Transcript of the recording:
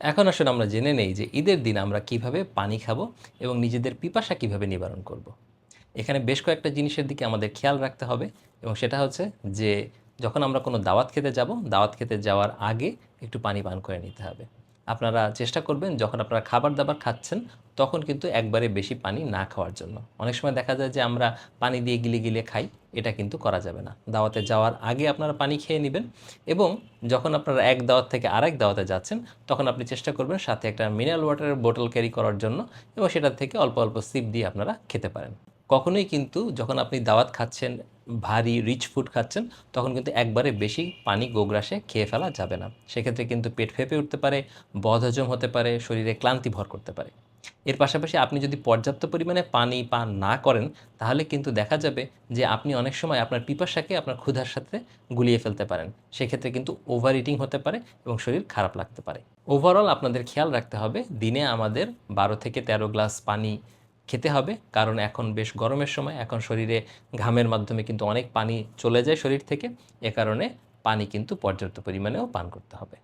এখন আসলে আমরা জেনে নেই যে ঈদের দিন আমরা কীভাবে পানি খাব এবং নিজেদের পিপাসা কীভাবে নিবারণ করব। এখানে বেশ কয়েকটা জিনিসের দিকে আমাদের খেয়াল রাখতে হবে এবং সেটা হচ্ছে যে যখন আমরা কোনো দাওয়াত খেতে যাব, দাওয়াত খেতে যাওয়ার আগে একটু পানি পান করে নিতে হবে আপনারা চেষ্টা করবেন যখন আপনারা খাবার দাবার খাচ্ছেন, তখন কিন্তু একবারে বেশি পানি না খাওয়ার জন্য। অনেক সময় দেখা যায় যে আমরা পানি দিয়ে গিলে গিলে খাই, এটা কিন্তু করা যাবে না। দাওয়াতে যাওয়ার আগে আপনারা পানি খেয়ে নেবেন এবং যখন আপনারা এক দাওয়াত থেকে আরেক দাওয়াতে যাচ্ছেন, তখন আপনি চেষ্টা করবেন সাথে একটা মিনারেল ওয়াটারের বোতল ক্যারি করার জন্য এবং সেটার থেকে অল্প অল্প সিপ দিয়ে আপনারা খেতে পারেন। কখনোই কিন্তু যখন আপনি দাওয়াত খাচ্ছেন, ভারী রিচ ফুড খাচ্ছেন, তখন কিন্তু একবারে বেশি পানি গোগ্রাসে খেয়ে ফেলা যাবে না। সেক্ষেত্রে কিন্তু পেট ফেপে উঠতে পারে, বদহজম হতে পারে, শরীরে ক্লান্তি ভর করতে পারে। এর পাশাপাশি আপনি যদি পর্যাপ্ত পরিমাণে পানি পান না করেন, তাহলে কিন্তু দেখা যাবে যে আপনি অনেক সময় আপনার পিপাসাকে আপনার ক্ষুধার সাথে গুলিয়ে ফেলতে পারেন। সেক্ষেত্রে কিন্তু ওভার ইটিং হতে পারে এবং শরীর খারাপ লাগতে পারে। ওভারঅল আপনাদের খেয়াল রাখতে হবে, দিনে আমাদের বারো থেকে তেরো গ্লাস পানি খেতে হবে, কারণ এখন বেশ গরমের সময়, এখন শরীরে ঘামের মাধ্যমে কিন্তু অনেক পানি চলে যায় শরীর থেকে, এ কারণে পানি কিন্তু পর্যাপ্ত পরিমাণেও পান করতে হবে।